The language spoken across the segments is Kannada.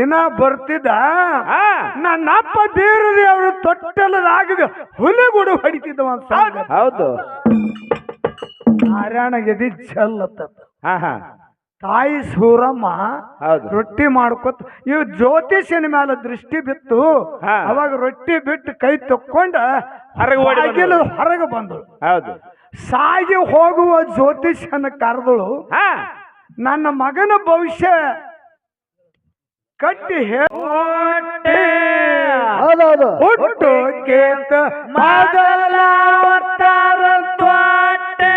ಇನ್ನ ಬರ್ತಿದ್ದ? ನನ್ನ ಅಪ್ಪ ದೇವ್ರದಿ ಅವರು ತೊಟ್ಟಲದಾಗ ಹುಲಿಗುಡು ಹೊಡಿತಿದ್ದವ ಅಂತ ಸಾಕು. ಹೌದು. ನಾರಾಯಣ ಗದಿ ಹಾ ತಾಯಿ ಸೂರಮ್ಮ ರೊಟ್ಟಿ ಮಾಡ್ಕೊತ ಇವ್ ಜ್ಯೋತಿಷನ ಮೇಲೆ ದೃಷ್ಟಿ ಬಿತ್ತು. ಅವಾಗ ರೊಟ್ಟಿ ಬಿಟ್ಟು ಕೈ ತಕ್ಕೊಂಡ ಹೊರಗೆ ಹೊರಗೆ ಬಂದಳು. ಹೌದು. ಸಾಗಿ ಹೋಗುವ ಜ್ಯೋತಿಷನ ಕರೆದಳು. ನನ್ನ ಮಗನ ಭವಿಷ್ಯ ಕಟ್ಟಿ ಹೇಳೋಟೆ ಹೌದೌದು. ಹುಟ್ಟು ಕೇತ ಮೊದಲ ಅವತಾರ ತ್ವಾಟೆ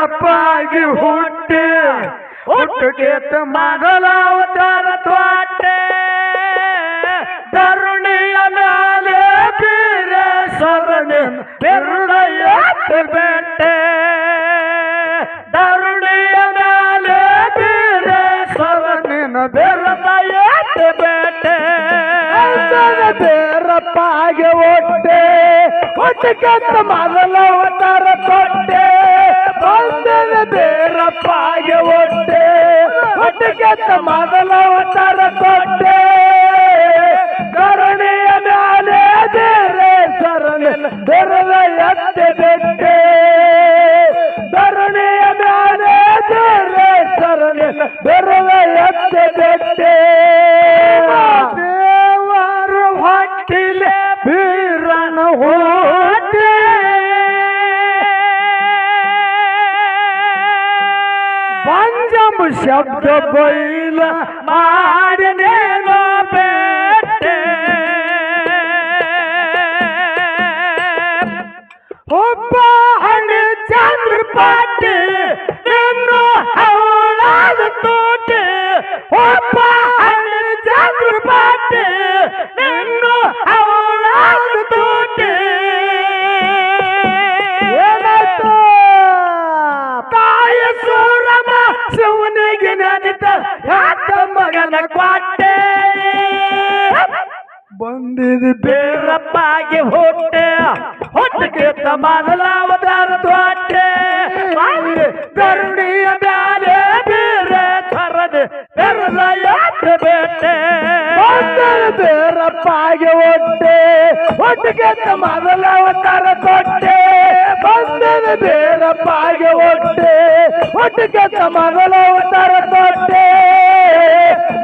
ಬೇರಪ್ಪಾಗಿ ಹುಟ್ಟೆ, ಹುಟ್ಟುಗೆ ಮೊದಲ ಅವತಾರ ತ್ವಾಟೆ. ತರುಣಿಯ ಮೇಲೆ ಬೀರೆ ಸರಣಿ ಬೆರುಳಯ್ಯ ಬೆಟ್ಟೆ ತರುಣಿಯ ಮೇಲೆ ಬೀರೆ ಸರಣಿನ ಬೆರದಯ ಬೆಟ್ಟೆ ಒಟ್ಟಿಗೆತ್ತ ಮೊದಲ ಅವತಾರ ಕೊಟ್ಟೆ ಬಂದದ ಬೇರಪ್ಪಾಗೆ ಒಟ್ಟೆ ಒಟ್ಟಿಗೆತ್ತ ಮೊದಲ ಅವತಾರ ಕೊಟ್ಟೆ ಕರುಣೆಯ ಮ್ಯಾಲೆ ಬೇರೆ ಸರಣಿ ಬೆರಲ ಎತ್ತೆ ಪಂಜಮ ಶಬ್ದ ಬೈಲ ಮಾಡಿನೇನೋ ಬೇಟೆ ಒಬ್ಬ ಹಣ ಚಂದ್ರ ಪಾಟಿ. ಕ್ವಾಟೆ ಬಂದಿದೆ ಬೇರಪ್ಪಾಗಿ ಹೊಟ್ಟೆ. ಹೊಟ್ಟೆಗೆ ತಮಾನಲಾವದಾರ ತ್ವಾಟೆ ಕರುಣಿಯ ಮ್ಯಾಲೆ ಬೇರೆ ಥರದೆ ಬೆರಲ ಯಾತ್ರೆ ಬೇಟೆ. ಬೇರಪ್ಪಾಗಿ ಹೊಟ್ಟೆ. ಹೊಟ್ಟೆಗೆ ಮೊದಲ ಅವತಾರ ಕೊಟ್ಟೆ. ಬಂದದ ಬೇರಪ್ಪಾಗಿ ಹೊಟ್ಟೆ. ಹೊಟ್ಟೆಗೆ ಮೊದಲ ಅವತಾರ ಕೊಟ್ಟೆ.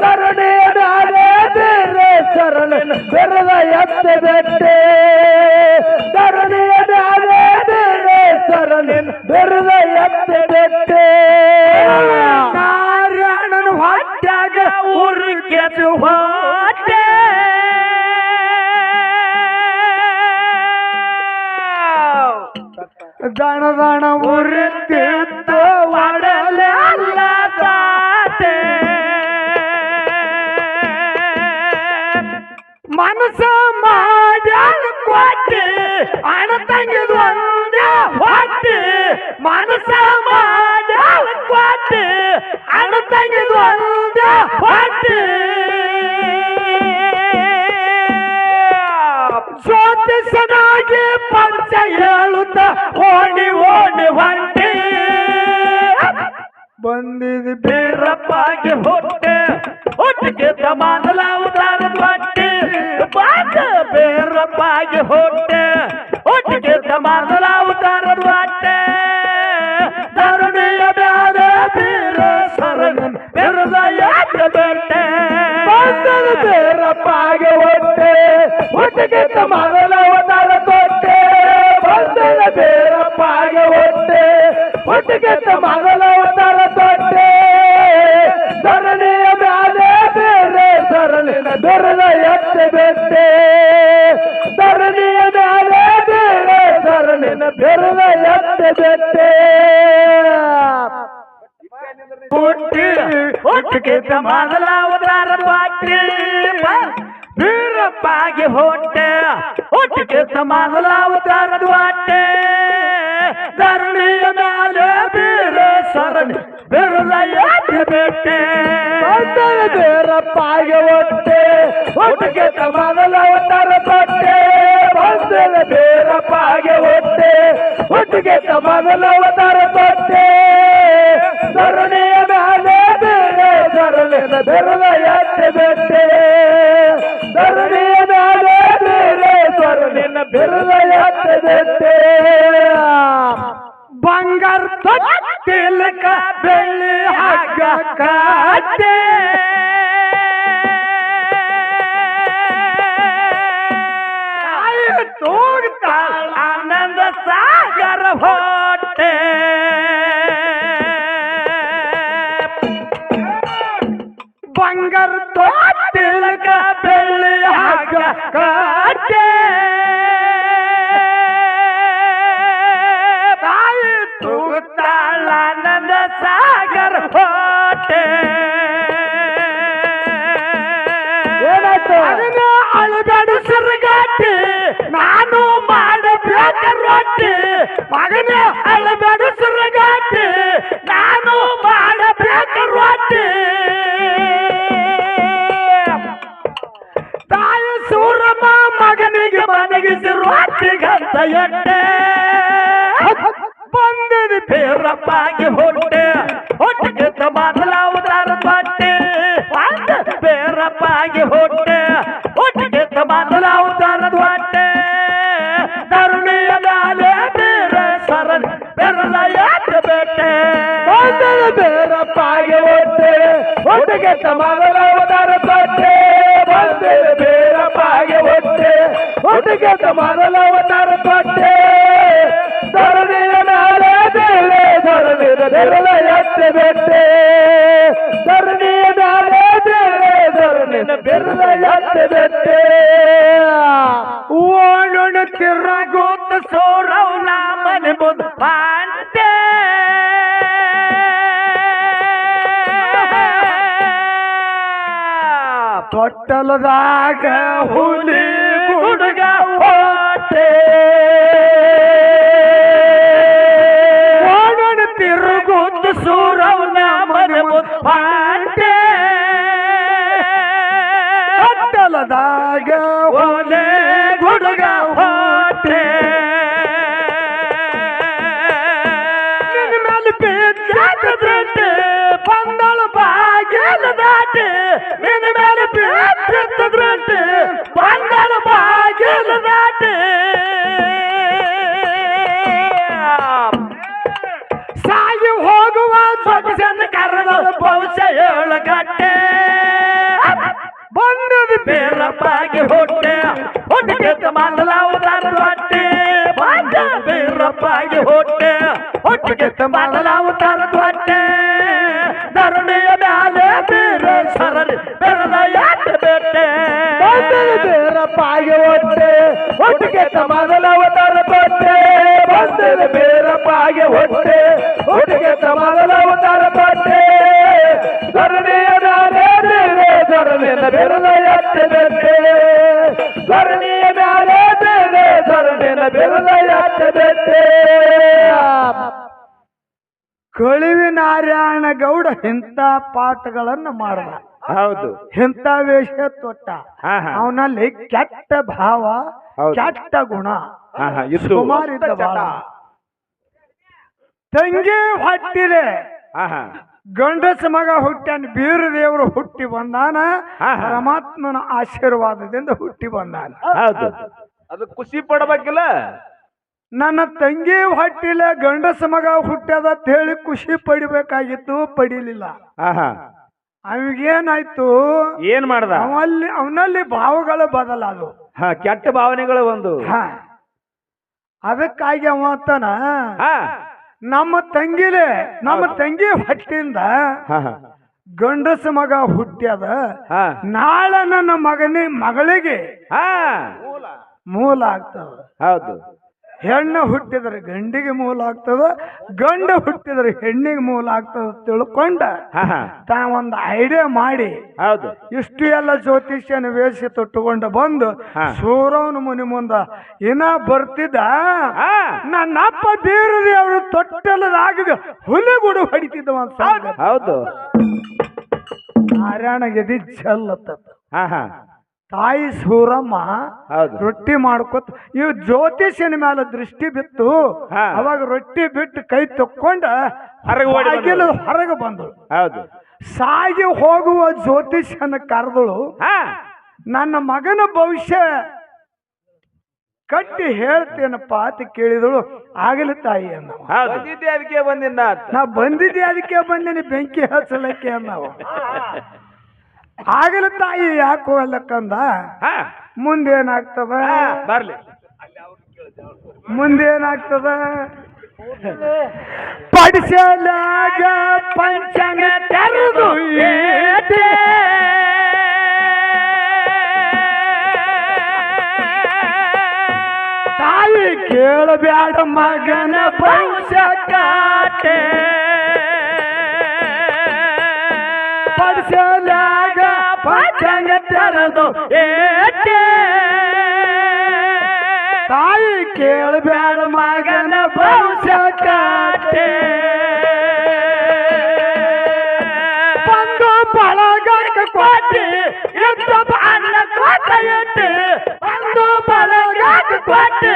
ಕರುಣೆಯ ಮ್ಯಾಲೆ ಬೇರೆ ಶರಣ ಬೆರದ ಎತ್ತೆ ಬೆಟ್ಟೆ. ಕರುಣೆಯ ಮ್ಯಾಲೆ ಬೇರೆ ಶರಣ ಬೆರದ ಎತ್ತೆ ಬೆಟ್ಟೆ. ನಾರಾಯಣನ ಹೊಟ್ಯಾಗ ಊರು ಕೆದು ಹೊಟ್ಟೆ ದಣ ದಣ ಉರಿತಿದ್ದ ಒಡಲೆ ಮನಸ್ಸ ಮಾಡ್ಯಾಳ ಕೊಟ್ಟೆ ಅಣ ತಂಗಿದು ಒಂದೇ ಹೊಟ್ಟೆ ಮನಸ್ಸ ಮಾಡ್ಯಾಳ ಕೊಟ್ಟೆ. ಅಣ ತಂಗಿದು ಒಂದೇ ಹೊಟ್ಟೆ ಜ್ಯೋತಿಷನಾಗಿ ಪಂಚ ಹೇಳುತ್ತ ಓಡಿ ಓಡಿ ಹೊಂಟಿ ಬಂದಿದೆ ಬೀರಪ್ಪಾಗಿ ಹೊಟ್ಟೆ, ಹೊಟ್ಟಿಗೆ ಸಮಾನಲ ಅವತಾರದ ಹೊಟ್ಟೆ ಬಾಕ ಬೇರಪ್ಪಾಗಿ ಹೊಟ್ಟೆ. ಹೊಟ್ಟಿಗೆ ಸಮಾಧಾನ ಉದಾರ ಹೊಟ್ಟೆ ಧರಣಿಯ ಬ್ಯಾರೆ ಬೀರ ಸರಣ ಬೆರಲ ಯಾಕೆ ದೊಟ್ಟೆ ಬಾಕದ ಬೇರಪ್ಪಾಗಿ ಹೊಟ್ಟೆ. ಹೊಟ್ಟಿಗೆ ಸಮಾಧಾನ ಉದಾರ ದೊಟ್ಟೆ ಬಂದದ ಬೇರಪ್ಪಾಗಿ ಹೊಟ್ಟೆ. ಹೊಟ್ಟಿಗೆ ಸಮಾಧಾನ ಎತ್ತೆ ಬೆಟ್ಟೆ. ಧರಣಿಯ ಮ್ಯಾಲೆ ಬೇರೆ ಸರಳಿನ ಬೆರಳ ಎತ್ತೆ ಬೆಟ್ಟೆ. ಹುಟ್ಟಿ ಹುಟ್ಟಿಗೆ ಮೊದಲ ಅವತಾರ ಪಾಟ್ರಿ ವೀರಪ್ಪಾಗಿ ಹೊಟ್ಟೆ ಒಟ್ಟಿಗೆ ಮೊದಲ ಅವತಾರದ ವಾಟೆ ಧರಣಿಯ ಮೇಲೆ ಸರಣಿ ಬೆಟ್ಟೆ ಬಂದದ ಬೇರಪ್ಪಾಗೆ ಹೊಟ್ಟೆ. ಹುಟ್ಟಿಗೆ ಮೊದಲ ಅವತಾರ ತೊಟ್ಟೆ. ಬಂದದ ಬೇರಪ್ಪಾಗೆ ಹೊಟ್ಟೆ. ಹುಟ್ಟಿಗೆ ಮೊದಲ ಅವತಾರ ತೊಟ್ಟೆ. ಧರಣಿಯ ಮೇಲೆ ಬೇರೆ ಧರಣಿನ ಬೆರಳ ಎತ್ತೆ ಬೆಟ್ಟೆ ಧರಣಿಯ ಮೇಲೆ ಬೇರೆ ಸರಳಿನ ಬೆರಳ ಎತ್ತೆ बंगर तो तिल का बेलिया काटे आनंद सागर हो। ಏನಾಯ್ತು? ಅದನ್ನ ಅಳಬೇಡ ಸರ್ಗಾಟೆ. ನಾನು ಮಾಡಬೇಕ ರೊಟ್ಟಿ. ಮಗನ ಅಳಬೇಡ ಸರ್ಗಾಟೆ. ನಾನು ಮಾಡಬೇಕ ರೊಟ್ಟಿ. ತಾಯಿ ಸೂರಮ್ಮ ಮಗನಿಗೆ ಮನಗಿಸಿ ರೊಟ್ಟಿಗಂತ ಎಟ್ಟೆ ಬೇರಪ್ಪಾಗಿ ಹೊಟ್ಟೆ ಹೊಟ್ಟೆಗೆ ಬದಲಾವುದಾರ ಹೊಟ್ಟೆ. ತರುಣಿಯ ಮ್ಯಾಲೆ ಬೇರೆ ಸರಣಿ ಬೆರಳ ಯಾಕೆ ಬೆಟ್ಟೆ ಬೇರಪ್ಪಾಗಿ ಹೊಟ್ಟೆ ಹೊಟ್ಟೆಗೆ ಮಗನ ಅವತಾರ ಹೊಟ್ಟೆ. ಬಂದದ ಬೇರಪ್ಪಾಗೆ ಹೊಟ್ಟೆ ಹೊಟ್ಟೆಗೆ ಮಗನ ಅವತಾರ ತೊಟ್ಟೆ ಧರಣಿನ ಬೆರಳ ಎತ್ತೆ ಬೆಟ್ಟೆ ಓಣುಣ ತಿರುಗೋತ ಸೋರವ್ನ ಮನೆ ಮುಂದ ಪಾಂಡೆ. ತೊಟ್ಟಲದಾಗ ಹುಲಿ ಹುಡುಗ ಹೋಟೆ. ಬೇರಪ್ಪಾಗಿ ಹೊಟ್ಟೆ ಹೊಟ್ಟೆಗೆ ಮಾಡಲಾವುದಾರ ಹೊಟ್ಟೆ. ಬಂದ ಬೇರಪ್ಪಾಗಿ ಹೊಟ್ಟೆ ಹೊಟ್ಟೆಗೆ ಉದಾರ ಹೊಟ್ಟೆ. ಧರಣಿಯ ಮ್ಯಾಲೆ ಬೇರೆ ಸರಳಿ ಬೆರದ ಯಾಕೆ ಬೇಟೆ. ಬೇರಪ್ಪಾಗೆ ಹೊಟ್ಟೆ ಹೊಟ್ಟಿಗೆ ಮೊದಲ ಅವತಾರ ತೊಟ್ಟೆ ಬಂದದ ಬೇರಪ್ಪಾಗೆ ಹೊಟ್ಟೆ ಹೊಟ್ಟಿಗೆ ಮೊದಲ ಅವತಾರ ತೊಟ್ಟೆ ಧರಣಿಯ ಮ್ಯಾಲೆ ಬೇರೆ ಧರಣಿನ ಬೆರಳ ಎತ್ತೆ ಬೆಟ್ಟೆ ಧರಣಿಯ ಬೇರೆ ಧರಣಿನ ಕಳಿವಿ ನಾರಾಯಣ ಗೌಡ ಇಂಥ ಪಾಠಗಳನ್ನು ಮಾಡಿದ. ಹೌದು. ಇಂಥ ವೇಷ ತೊಟ್ಟ. ಅವನಲ್ಲಿ ಕೆಟ್ಟ ಭಾವ ಕೆಟ್ಟ ಗುಣ. ಸುಮಾರಿದ್ದ ತಂಗಿ ಹೊಟ್ಟಿದೆ ಗಂಡಸ ಮಗ ಹುಟ್ಟ್ಯಾನ ಬೀರ ದೇವರು ಹುಟ್ಟಿ ಬಂದಾನ. ಪರಮಾತ್ಮನ ಆಶೀರ್ವಾದದಿಂದ ಹುಟ್ಟಿ ಬಂದಾನ. ಹೌದು. ಅದು ಖುಷಿ ಪಡಬೇಕಿಲ್ಲ? ನನ್ನ ತಂಗಿ ಹೊಟ್ಟಿಲೆ ಗಂಡಸ ಮಗ ಹುಟ್ಟದ ಅಂತ ಹೇಳಿ ಖುಷಿ ಪಡಿಬೇಕಾಗಿತ್ತು ಪಡಿಲಿಲ್ಲ. ಅವನಿಗೇನಾಯ್ತು ಏನ್ ಮಾಡ್ದ? ಅವಲ್ಲಿ ಅವನಲ್ಲಿ ಭಾವಗಳು ಬದಲಾದವು. ಹಾ ಕೆಟ್ಟ ಭಾವನೆಗಳು ಒಂದು. ಹ. ಅದಕ್ಕಾಗಿ ಅವತ್ತನ ಅಂತಾನ ಹಾ. ನಮ್ಮ ತಂಗಿಲೆ ನಮ್ಮ ತಂಗಿ ಹೊಟ್ಟಿಂದ ಗಂಡಸ ಮಗ ಹುಟ್ಟ್ಯದ. ನಾಳೆ ನನ್ನ ಮಗನೇ ಮಗಳಿಗೆ ಹಾ. ಮೂಲ ಆಗ್ತದ. ಹೌದು. ಹೆಣ್ಣು ಹುಟ್ಟಿದ್ರೆ ಗಂಡಿಗೆ ಮೂಲ ಆಗ್ತದ ಗಂಡು ಹುಟ್ಟಿದ್ರೆ ಹೆಣ್ಣಿಗೆ ಮೂಲ ಆಗ್ತದ ತಿಳ್ಕೊಂಡ ತಾ ಒಂದು ಐಡಿಯಾ ಮಾಡಿ ಹೌದು. ಇಷ್ಟು ಎಲ್ಲ ಜ್ಯೋತಿಷ್ಯನ ವೇಷ ತೊಟ್ಟುಕೊಂಡು ಬಂದು. ಸೂರವನ ಮುನಿ ಮುಂದ ಇನ್ನ ಬರ್ತಿದ್ದ ನನ್ನ ಅಪ್ಪ ದೇವ್ರದಿ ಅವರು ಹುಲಿ ಹುಲಿಗುಡು ಗುಡು ಅಂತ ಸಂಗತಿ. ಹೌದು. ನಾರಾಯಣ ಗೆದಿ ಜಲ್ಲತ್ತ ಹಾ ಹಾ. ತಾಯಿ ಸೂರಮ್ಮ ಹೌದು. ರೊಟ್ಟಿ ಮಾಡ್ಕೊತ ಇವ್ ಜ್ಯೋತಿಷ್ಯನ ಮೇಲೆ ದೃಷ್ಟಿ ಬಿತ್ತು. ಅವಾಗ ರೊಟ್ಟಿ ಬಿಟ್ಟು ಕೈ ತಕ್ಕೊಂಡ ಹೊರಗೆ ಓಡಿ ಬಂದಳು. ಬಾಗಿಲು ಹೊರಗೆ ಬಂದಳು. ಹೌದು. ಸಾಗಿ ಹೋಗುವ ಜ್ಯೋತಿಷ್ಯನ ಕರೆದಳು. ಹಾ. ನನ್ನ ಮಗನ ಭವಿಷ್ಯ ಕಟ್ಟಿ ಹೇಳ್ತೇನಪ್ಪ ಅಂತ ಕೇಳಿದಳು. ಆಗಲಿ ತಾಯಿ ಅನ್ನವ. ಹೌದು. ಬಂದಿದ್ದೆ ಅದಕ್ಕೆ ಬಂದಿನ ನಾ ಬಂದಿದ್ದೆ ಅದಕ್ಕೆ ಬಂದಿನಿ ಬೆಂಕಿ ಹಚ್ಚಲಕ್ಕೆ ಅನ್ನವ. ಆಗಲಿ ತಾಯಿ ಯಾಕೋ ಅಲ್ಲಕ್ಕಂದ? ಮುಂದೇನಾಗ್ತದ? ಬರ್ಲಿ. ಮುಂದೇನಾಗ್ತದ? ಪಡಿಸಲಾಗ ಪಂಚಾಂಗ ತೆರೆದು. ತಾಯಿ ಕೇಳಬ್ಯಾಡ ಮಗನ ಭವಿಷ್ಯ ಕಾಟೆ. ಪಡಿಸಲಾಗ ಪಂಚಾಂಗ ತೆರೆದು ಏಟೆ. ತಾಯಿ ಕೇಳಬ್ಯಾಡ ಮಗನ ಭವಿಷ್ಯ ಕಾಟೆ ಬಂದು ಬಳಗಕ್ಕೆ ಕೊಟ್ಟಿ ಎದ್ದೊಬ್ಬ ಅನ್ನ ಕೊಟ್ಟ ಎಟ್ಟಿ ಬಂದು ಬಳಗಕ್ಕೆ ಕೊಟ್ಟಿ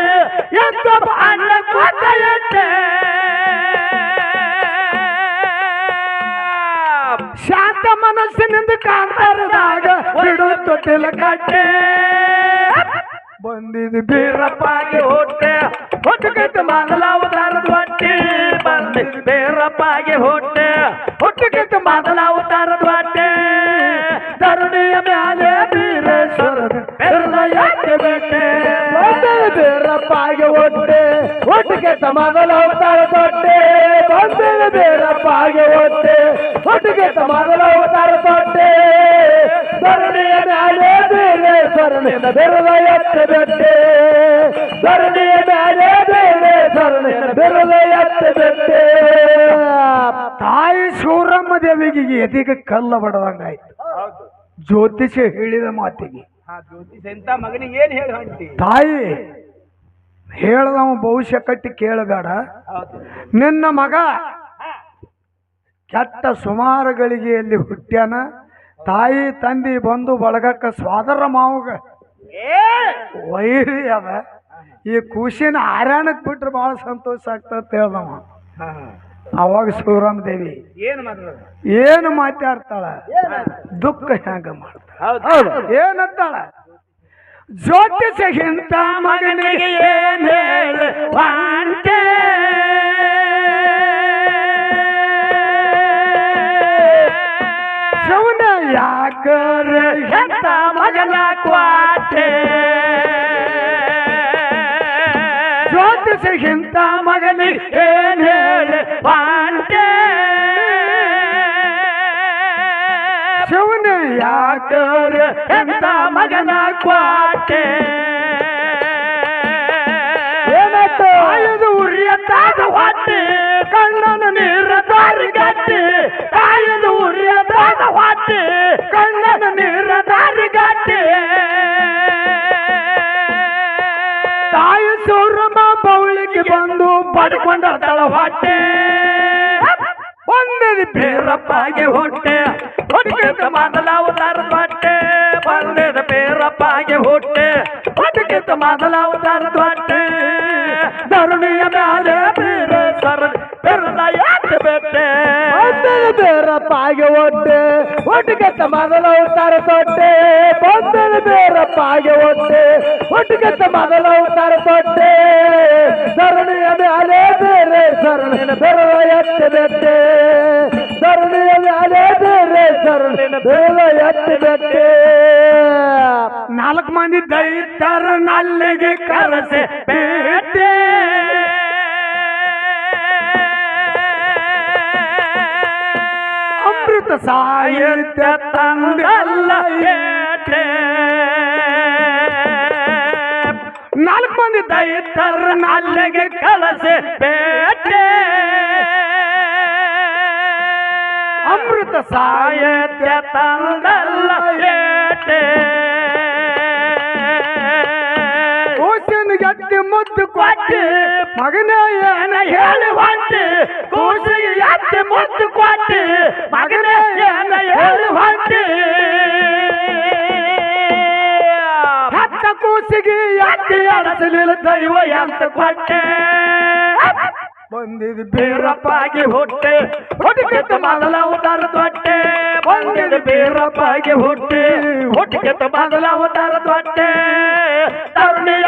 ಎದ್ದೊಬ್ಬ ಅನ್ನ ಕೊಟ್ಟ ಶಾಂತ ಮನಸ್ಸಿನಿಂದ ಕಾಂತಾರದಾಗ ಬಿಡು ತೊಟ್ಟಿಲ ಕಟ್ಟೆ. ಬಂದಿದ ಬೀರಪ್ಪಾಗಿ ಹೊಟ್ಟೆ. ಹೊಟ್ಟೆಗೈತೆ ಮಾದಲಾವತಾರದ ಹೊಟ್ಟೆ. ಬಂದಿದ ಬೀರಪ್ಪಾಗಿ ಹೊಟ್ಟೆ. ಹೊಟ್ಟೆಗೈತೆ ಮಾದಲಾವತಾರದ ಹೊಟ್ಟೆ. ಧರಣಿಯ ಬೆಟ್ಟೆ ಬೀರಪ್ಪಾಗಿ ಹೊಟ್ಟೆ ಹೊಟ್ಟೆಗೈತೆ ಮೊದಲಾವತಾರ ತೊಟ್ಟೆ ಬಂದಿದ್ದು ಬೀರಪ್ಪಾಗಿ ಹೊಟ್ಟೆ ಹೊಟ್ಟೆಗೈತೆ ಮೊದಲಾವತಾರ ತೊಟ್ಟೆ ಧರಣಿಯ ಮ್ಯಾಲೆ ಬೀರೇಶ್ವರನಿಂದ ಹೃದಯಕ್ಕೆ ಬೆಟ್ಟೆ ಧರಣಿಯ ಮ್ಯಾಲೆ ಬೀರೇಶ್ವರನಿಂದ ಹೃದಯಕ್ಕೆ ಬೆಟ್ಟೆ ತಾಯಿ ಸೂರಮ್ಮ ದೇವಿಗೆ ಎದಿಗೆ ಕಲ್ಲ ಬಡದಂಗಾಯ್ತು? ಹೌದು. ಜ್ಯೋತಿಷ ಹೇಳಿದ ಮಾತಿಗೆ. ಹಾ ಜ್ಯೋತಿಷ ಎಂತ ಮಗನಿಗೆ ಏನ್ ಹೇಳಿ ಹೊಂಟಿ ತಾಯಿ ಹೇಳ್ದವ ಭವಿಷ್ಯ ಕಟ್ಟಿ ಕೇಳಬೇಡ. ನಿನ್ನ ಮಗ ಕೆಟ್ಟ ಸುಮಾರು ಗಳಿಗೆಯಲ್ಲಿ ಹುಟ್ಟ್ಯಾನ. ತಾಯಿ ತಂದಿ ಬಂದು ಬಳಗಕ್ಕ ಸ್ವಾದರ ಮಾವಗ. ವೈರಿ ಅದ ಈ ಖುಷಿನ ಆರ್ಯಾಣಕ್ಕೆ ಬಿಟ್ರೆ ಭಾಳ ಸಂತೋಷ ಆಗ್ತದೆ ಹೇಳ್ದವ. ಅವಾಗ ಶಿವರಾಮ ದೇವಿ ಏನ್ ಮಾತಾಡ ಏನು ಮಾತಾಡ್ತಾಳ? ದುಃಖ ಹೆಂಗ ಮಾಡ್ತಾಳ? ಹೌದು. ಏನಂತಾಳ? ಜ್ಯೋತಿಷ ಇಂಥ ಮಗನಿಗೆ ಏನ್ ಹೇಳುವಂತೆ ಶಿವನ ಯಾಕರ ಎಂತ ಮಗನ ಕ್ವಾಟೆ? ಜ್ಯೋತಿಷ ಇಂಥ ಮಗನಿಗೆ ಏನ್ ಹೇಳುವಂತೆ ಯಾಕರ ಎಂತ ಮಗನ ಕ್ವಾಟೆ? ಉರಿಯತ್ತಾದ ಹೊಟ್ಟೆ ಕಣ್ಣನ ನೀರ ದಾರಿಗಟ್ಟಿ ಆಯದು ಉರಿಯತ್ತಾದ ಹೊಟ್ಟೆ ಕಣ್ಣನ ನೀರ ದಾರಿಗಟ್ಟಿ ತಾಯಿ ಸೌರಮ ಬೌಳಿಗೆ ಬಂದು ಪಡ್ಕೊಂಡ ತಳ ಹೊಟ್ಟೆ. ಬಂದది ಬೇರಪ್ಪಾಗೆ ಹೊಟ್ಟೆ. ಹೊಟ್ಟೆಗಿಂತ ಮೊದಲ ಅವತಾರದ ಹೊಟ್ಟೆ ಬಂದದ ಬೇರಪ್ಪಾಗೆ ಹೊಟ್ಟೆ. ಹೊಟ್ಟೆಗಿಂತ ಮೊದಲ ಅವತಾರದ ಹೊಟ್ಟೆ ಧರಣಿಯ ಮೇಲೆ ಬೇರೆ ಸರ ಬೆರಳ ಯಾಕೆ ಬೆಟ್ಟೆ? ಬೇರಪ್ಪಾಗೆ ಒಟ್ಟೆ ಹೊಟ್ಟೆಗಿಂತ ಮೊದಲ ಅವತಾರ ತೊಟ್ಟೆ ಬಂದದ ಬೇರಪ್ಪಾಗೆ ಒಟ್ಟೆ ಹೊಟ್ಟೆಗಿಂತ ಮೊದಲ ಅವತಾರ ತೊಟ್ಟೆ ಸರಣಿಯ ಮೇಲೆ ಬೇರೆ ಶರಣಿನ ಬೆರಳ ಎತ್ತೆ ಬೆಟ್ಟೆ? ಧರಣಿಯ ಅದೇ ಬೇರೆ ಶರಣಿನ ಬೇಗ ಎತ್ತಿದಕ್ಕೆ ನಾಲ್ಕು ಮಂದಿ ದೈತರ ನಲ್ಲಿಗೆ ಕರಸೆ ಬೇಟೆ. ಅಮೃತ ಸಾಹಿತ್ಯ ತಂದಲ್ಲ ಏಟೆ ನಾಲ್ಕು ಮಂದಿ ದೈತರ ನಲ್ಲಿಗೆ ಕಳಸೆ ಬೇಟೆ. ಅಮೃತ ಸಾಹಿತ್ಯ ತಂದಲ್ಲ ಏಟೆ. ಕೂಸಿನ ಗಟ್ಟಿ ಮುದ್ದು ಕೊಟ್ಟಿ, ಮಗನ ಏನ ಹೇಳಿ ಹೊಂಟಿ ಕೂಸಿಗೆ ಮುದ್ದು ಕೊಟ್ಟಿ, ಮಗನ ಏನ ಹೇಳಿ ಹೊಂಟಿ ಹತ್ತ ಕೂಸಿಗೆ ಎತ್ತಿ ಅಡಸಲಿಲ್ಲ ದೈವ ಎಂತ ಕೊಟ್ಟೆ. ಬಂದಿದ್ ಬೀರಪ್ಪಾಗಿ ಹುಟ್ಟೆ ಹುಟ್ಟಿಗೆತ್ತ ಮೊದಲ ಉತ್ತರ ತೊಟ್ಟೆ. ಬಂದಿದ್ ಬೀರಪ್ಪಾಗಿ ಹೊಟ್ಟೆ ಹುಟ್ಟಿಗೆತ್ತ ಮೊದಲ ಉತ್ತರ ತೊಟ್ಟೆ. ತರುಣಿಯ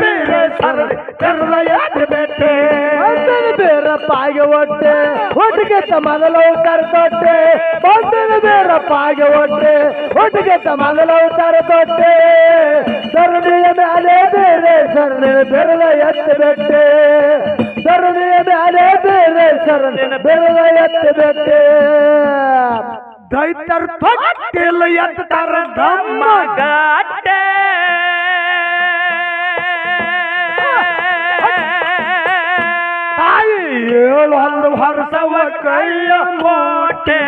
ಬೀರೆ ಸರ್ ಕರ್ಲ ಯಾತ್ರೆ ಬೆಟ್ಟೆ. ಬಂದನ ಬೀರಪ್ಪಾಗಿ ಹೊಟ್ಟೆ ಒಟ್ಟಿಗೆತ್ತ ಮೊದಲ ಉತ್ತರ ತೊಟ್ಟೆ. ಬಂದನ ಬೀರಪ್ಪಾಗಿ ಹೊಟ್ಟೆ ಒಟ್ಟಿಗೆತ್ತ ಮೊದಲ ಉತ್ತರ ತೊಟ್ಟೆ. ತರುಣಿಯ ಮ್ಯಾಲೆ ಬೇರೆ ಸರ್ ಬೆರಳ ಎತ್ತಿ ಬೆಟ್ಟೆ. ಧರಣಿಯ ಮ್ಯಾಲೆ ಬೇರೆ ಶರಣಿನ ಬೆರಳ ಎತ್ತಿ ಬೆಟ್ಟೆ. ದೈತರ್ ತೊಟ್ಟಿಲ್ಲ ಎತ್ತಾರ ಧಮ್ಮ ಗಟ್ಟೆ ತಾಯಿ ಏಳು ಹಲ್ಲು ಹೊರಸವ ಕೈಯ ಮೋಟೆ.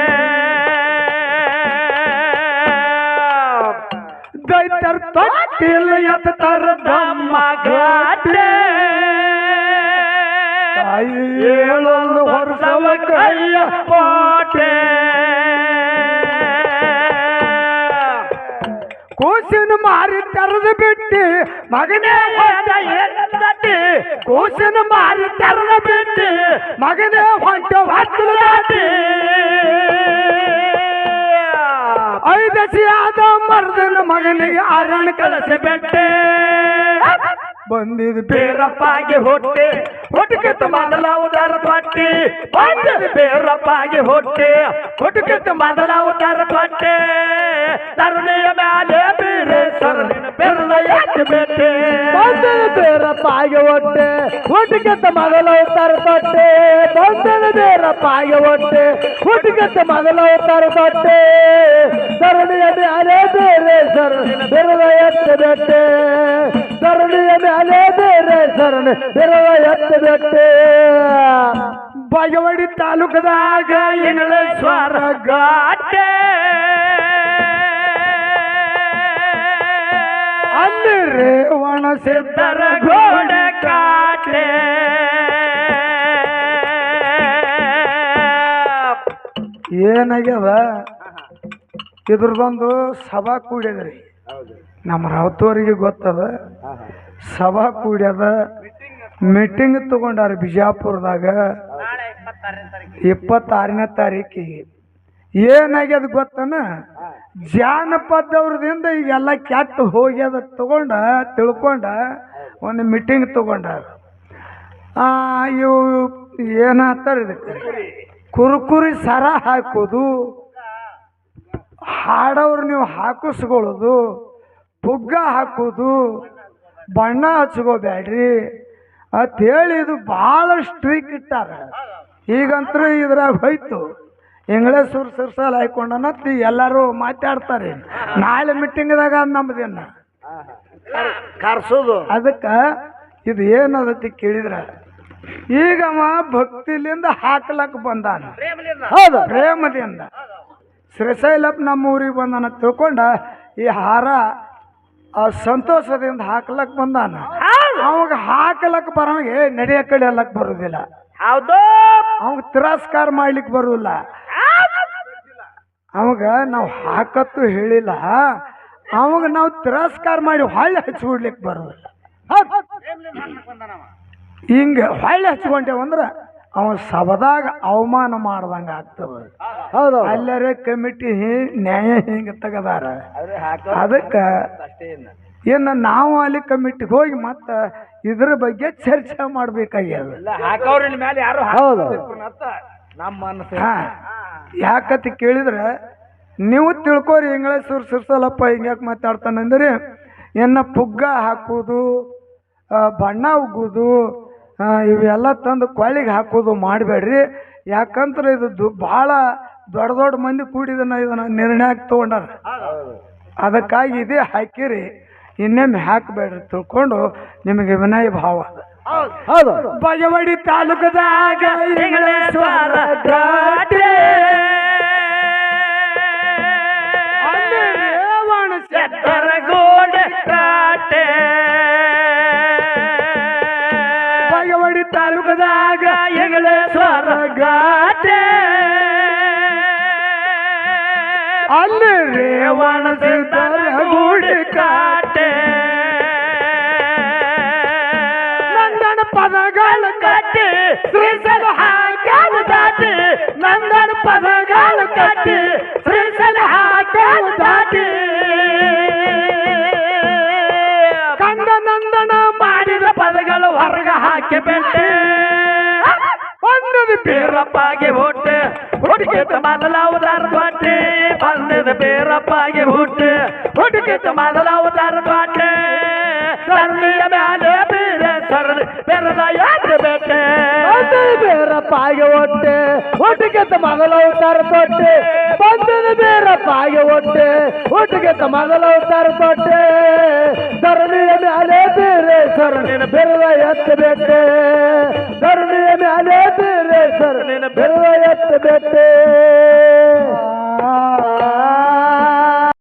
ದೈತರ್ ತೊಟ್ಟಿಲ್ಲ ಎತ್ತಾರ ಧಮ್ಮ ಗಾಟೆ ತಾಯಿ ಏಳು ಹಲ್ಲು ಹೊರಸವ ಕೈಯ ಪಾಟೆ. ಕೂಸಿನ ಮಾರಿ ತೆರೆದು ಬಿಟ್ಟಿ, ಮಗನೇ ಹೊಂಟ ಕೂಸಿನ ಮಾರಿ ತೆರೆದು ಬಿಟ್ಟಿ, ಮಗನೇ ಹೊಂಟ ಹೊತ್ತಲು ದಾಟಿ ಐದಸಿ ಆದ ಮರ್ದನ ಮಗನಿಗೆ ಅರಣ್ಯ ಕಲಸಿ ಬೆಟ್ಟೆ ಬಂದಿದ್. ಬೇರಪ್ಪಾಗಿ ಹೊಟ್ಟೆ ಹೊಟ್ಟೆಗೆತ್ತ ಮೊದಲ ಉದಾರ ತೊಟ್ಟೆ ಬಂದಿದ್ ಬೇರಪ್ಪಾಗಿ ಹೊಟ್ಟೆ ಹೊಟ್ಟೆಗೆತ್ತ ಮೊದಲ ಉದಾರ ತೊಟ್ಟೆ ತರುಣಿಯ ಮ್ಯಾಲೆ ಬೀರೆ ಸರಳಿನ ಬೆರಳ ಎತ್ತಿ ಬೆಟ್ಟೆ? ಬಂದನ ಬೇರಪ್ಪಾಗೆ ಒಟ್ಟೆ ಒಟ್ಟಿಗೆತ್ತ ಮೊದಲ ಉತ್ತರ ತೊಟ್ಟೆ ಬೇರಪ್ಪಾಗೆ ಒಟ್ಟೆ ಒಟ್ಟಿಗೆತ್ತ ಮೊದಲ ಉತ್ತರ ತೊಟ್ಟೆ ಧರಣಿಯ ಮ್ಯಾಲೆ ಬೇರೆ ಸರ್ ಬೆರಳ ಎತ್ತದಟ್ಟೆ ಧರಣಿಯ ಮ್ಯಾಲೆ ಬೇರೆ ಶರಣ ಬೆರಳ ಎತ್ತದಟ್ಟೆ ಬಾಗವಾಡಿ ತಾಲೂಕದಾಗ ಇಂಗ್ಲೇಶ್ವರ ಘಾಟೆ. ಅಲ್ಲಿ ರೇವಣ ಸಿದ್ಧರ ಗೋಡೆ ಕಾಟೆ. ಏನಾಗ್ಯದ? ಇದ್ರದೊಂದು ಸಭಾ ಕೂಡ್ಯದ್ರಿ. ನಮ್ಮ ರಾವತವರಿಗೆ ಗೊತ್ತದ? ಸಭಾ ಕೂಡ್ಯದ ಮೀಟಿಂಗ್ ತಗೊಂಡಾರ ಬಿಜಾಪುರದಾಗ ಇಪ್ಪತ್ತಾರನೇ ತಾರೀಕಿಗೆ. ಏನಾಗ್ಯದ ಗೊತ್ತನ? ಜಾನಪದವ್ರದಿಂದ ಈಗೆಲ್ಲ ಕೆಟ್ಟ ಹೋಗ್ಯದ ತಗೊಂಡ ತಿಳ್ಕೊಂಡ ಒಂದು ಮೀಟಿಂಗ್ ತಗೊಂಡಾರ. ಆ, ಇವು ಏನಾತಾರ ಇದಕ್ಕೆ? ಕುರುಕುರಿ ಸರ ಹಾಕೋದು. ಹಾಡೋರು ನೀವು ಹಾಕಿಸ್ಕೊಳ್ಳೋದು ಪುಗ್ಗ ಹಾಕೋದು. ಬಣ್ಣ ಹಚ್ಕೋಬೇಡ್ರಿ ಅಂತೇಳಿ ಇದು ಭಾಳ ಸ್ಟ್ರಿಕ್ ಇಟ್ಟಾರ. ಈಗಂತೂ ಇದ್ರಾಗ ಹೋಯ್ತು. ಇಂಗ್ಲೇಶ್ವರ ಸಿರ್ಸಲ್ ಹಾಕೊಂಡನತ್ತಿ ಎಲ್ಲರೂ ಮಾತಾಡ್ತಾರೆ. ನಾಳೆ ಮೀಟಿಂಗ್ದಾಗ ನಮ್ದೇನ. ಕರ್ಸೋದು. ಅದಕ್ಕೆ ಇದು ಏನದತಿ ಕೇಳಿದ್ರ? ಈಗ ಅವ ಭಕ್ತಿಲಿಂದ ಹಾಕ್ಲಕ್ ಬಂದಾನ. ಹೌದು ಪ್ರೇಮದಿಂದ ಶ್ರೀಶೈಲಪ್ಪ ನಮ್ಮ ಊರಿಗೆ ಬಂದಾನ ತಿಳ್ಕೊಂಡ ಈ ಹಾರ ಆ ಸಂತೋಷದಿಂದ ಹಾಕ್ಲಕ್ ಬಂದಾನ. ಅವಾಗ ಹಾಕ್ಲಕ್ ಬರೋಂಗೆ ನಡೆಯ ಕಡೆ ಅಲ್ಲಕ್ ಬರುದಿಲ್ಲ. ಹೌದು. ಅವಾಗ ತಿರಸ್ಕಾರ ಮಾಡ್ಲಿಕ್ಕೆ ಬರುದಿಲ್ಲ. ಅವಾಗ ನಾವು ಹಾಕತ್ತು ಹೇಳಿಲ್ಲ. ಅವಾಗ ನಾವು ತಿರಸ್ಕಾರ ಮಾಡಿ ಹೊಳ್ಳಿ ಹಚ್ಚಿಬಿಡ್ಲಿಕ್ಕೆ ಬರೋದಿಲ್ಲ. ಹಿಂಗೆ ಹೊಳ್ಳಿ ಹಚ್ಕೊಂಡೇವಂದ್ರೆ ಅವ ಸಭದಾಗ ಅವಮಾನ ಮಾಡ್ದಂಗೆ ಆಗ್ತದೆ. ಹೌದು ಅಲ್ಲರೇ ಕಮಿಟಿ ನ್ಯಾಯ ಹಿಂಗೆ ತೆಗದಾರ. ಅದಕ್ಕೆ ಇನ್ನ. ನಾವು ಅಲ್ಲಿ ಕಮಿಟಿಗೆ ಹೋಗಿ ಮತ್ತೆ ಇದ್ರ ಬಗ್ಗೆ ಚರ್ಚೆ ಮಾಡ್ಬೇಕಾಗ್ಯದ. ಹೌದು. ಯಾಕತ್ ಕೇಳಿದ್ರೆ ನೀವು ತಿಳ್ಕೊರಿ ಇಂಗ್ಲೀಷ್ ಸುರ್ ಸುರ್ಸಲಪ್ಪ ಹಿಂಗ್ಯಾಕೆ ಮಾತಾಡ್ತಾನಂದ್ರೆ ಇನ್ನು ಪುಗ್ಗ ಹಾಕೋದು ಬಣ್ಣ ಉಗ್ಗೋದು ಇವೆಲ್ಲ ತಂದು ಕೊಳ್ಳಿಗೆ ಹಾಕೋದು ಮಾಡಬೇಡ್ರಿ. ಯಾಕಂದ್ರೆ ಇದು ದು- ಭಾಳ ದೊಡ್ಡ ದೊಡ್ಡ ಮಂದಿ ಕೂಡಿದನ ಇದನ್ನ ನಿರ್ಣಯಕ್ಕೆ ತೊಗೊಂಡಾರ. ಅದಕ್ಕಾಗಿ ಇದೇ ಹಾಕಿರಿ. ಇನ್ನೇನು ಹಾಕಬೇಡ್ರಿ ತಿಳ್ಕೊಂಡು ನಿಮಗೆ ವಿನಯ ಭಾವ. ಹೌದು. ಬಜವಡಿ ತಾಲೂಕದಾಗ ರೇವಣ ಗೂಡಿ ಕಾಟೆ. ನಂದನ ಪದಗಳ ಕಟ್ಟಿ ಶ್ರೀಸಲ ಹಾಕ್ಯಾವ ದಾಟಿ. ನಂದನ ಪದಗಳ ಕಟ್ಟಿ ಶ್ರೀಸಲ ಹಾಕ್ಯಾವ ದಾಟಿ. ಕಂದ ನಂದನ ಮಾಡಿದ ಪದಗಳು ಹೊರಗ ಹಾಕಿ ಬೆಟ್ಟೆ. ಬಂದದ ಬೇರಪ್ಪಾಗೆ ಹೊಟ್ಟೆ. ಹುಡುಕಿತ ಮೊದಲ ಅವತಾರ ದ್ವಾಟೆ ಬೇರಪ್ಪಾಗಿ ಹುಟ್ಟು. ಹುಟ್ಟೆ ಹುಡುಕಿತ ಮೊದಲ ಅವತಾರ ದ್ವಾಟೆ ಸರಣಿಯ ಮೇಲೆ ಬೇರೆ ಸರಣಿ ಬೇರದ ಯಾಕೆ ಬೇಟೆ ಬೇರಪ್ಪಾಗಿ ಒಟ್ಟೆ ಒಟ್ಟಿಗೆತ್ತ ಮೊದಲ ಅವತಾರ ಕೊಟ್ಟೆ ಬಂದದ ಬೇರಪ್ಪಾಗಿ ಒಟ್ಟೆ ಒಟ್ಟಿಗೆತ್ತ ಮೊದಲ ಅವತಾರ ಕೊಟ್ಟೆ ಸರಣಿಯ ಮೇಲೆ ಬೇರೆ ಸರಣಿನ ಬೆರಳ ಎತ್ತಬೇಕೆ ಸರಣಿಯ ಮೇಲೆ ಬೇರೆ ಸರಣಿನ ಬೆರಳ ಎತ್ತಬೇಕೆ